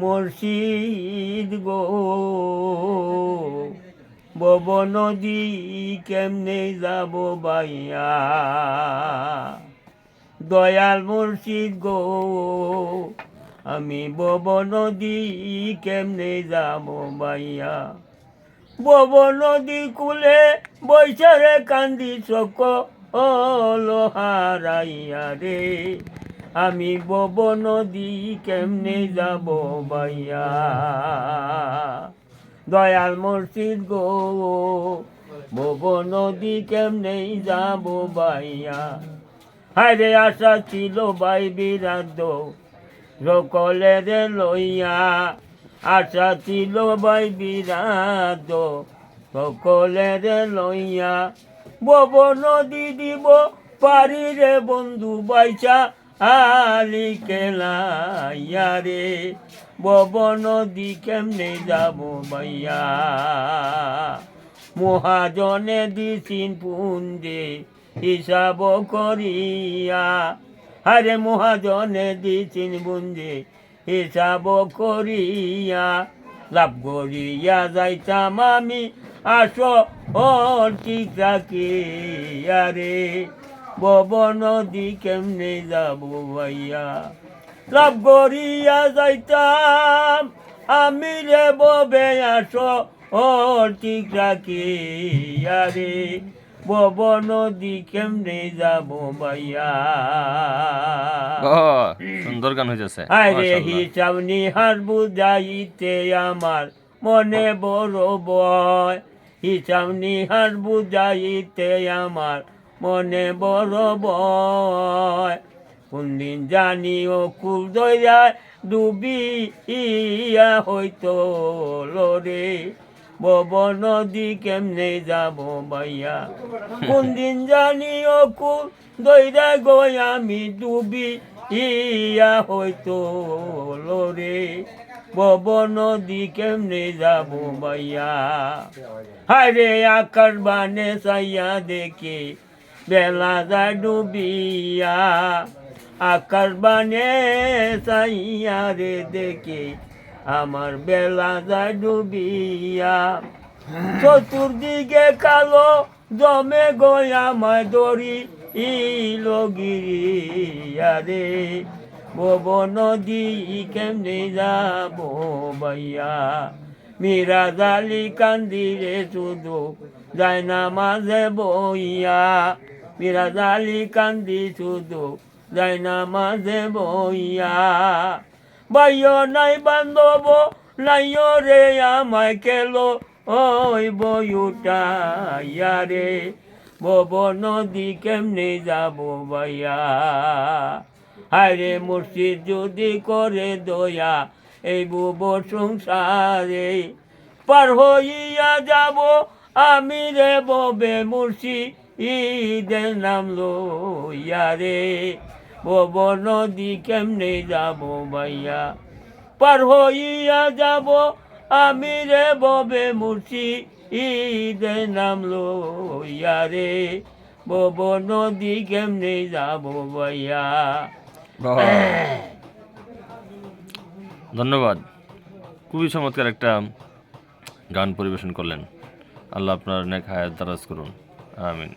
মুর্শিদ গো। বব নদী কেমনে যাব বাইয়া? দয়াল মুর্শিদ গো, আমি বব নদী কেমনে যাব বাইয়া? বব নদী কুলে বৈশারে কান্দি চক হারাইয়া রে। আমি বব নদী কেমনে যাব বাইয়া দয়াল মুর্শিদ গো, বব নদী কেমনে যাব বাইয়া হায়রে আশা ছিল বাই বিরাদ সকলে রে লইয়া। আশা ছিল বাই বিরাদ সকলে রে লইয়া। বব নদী দিব পারি রে বন্ধু, বাইচা আলি কেলাইয়া রে বব নদী কেমনে যাব বাইয়া মহাজনে দিছিন পুঞ্জে হিসাব করিয়া। আরে মহাজনে দিছিন বুঞ্জে হিসাব করিয়া। লাভ করিয়া যাইতাম আমি, আসো ও ঠিক রাখি আরে বব নদী কেমনে যাব ভাইয়া? লাভ করিয়া যাইতাম আমি রে ববে আসো ঠিক রাখি আরে বব নদী কেমনে যাব ভাইয়া? সুন্দর গান হয়েছে আরে হিসাব নিহার বুঝাইতে আমার মনে বড় বয় হিসাব নিহার বুঝাইতে আমার মনে বড় বয়। কোনদিন জানি ও কুল দয়ায় ডুবি ইয়া হইতো লরে বব নদী কেমনে যাব বাইয়া কোনদিন জানি ও কুল দইরা গই আমি ডুবি ইয়া হইতো লরে বব নদী কেমনে যাব বাইয়া হায়রে আকার বানে সাইয়া দেখে বেলা যায় ডুবিয়া আকার বানে সাইয়া রে দেখে আমার বেলা যায় ডুবিয়া চতুর্দিকে কালো জমে গয়া মায় দড়ি ইলগিরিয়া রে। বব নদী কেমনে যাব বাইয়া মীরা জালি কান্দিরে শুধু যায় না মাঝে বইয়া। মীরা জালি কান্দি শুধু যায় না মাঝে বইয়া বাইয় নাই বান্ধব নাইও রে, আমায় খেলো ওই বইউটা রে। বব নদী কেমনে যাব বাইয়া হায়রে মুর্শিদ যদি করে দয়া, এই বুব সংসারে পার হইয়া যাব। আমি রে ববে মুর্শি ঈদের নাম লইয়া রে বব নদী কেমনে যাব ভাইয়া পার হইয়া যাব আমি রে ববে মুর্শি ঈদের নাম লইয়া রে বব নদী কেমনে যাব ভাইয়া ধন্যবাদ। খুবই চমৎকার একটা গান পরিবেশন করলেন। আল্লাহ আপনার নেক হায়াত দারাজ করুন। আমিন।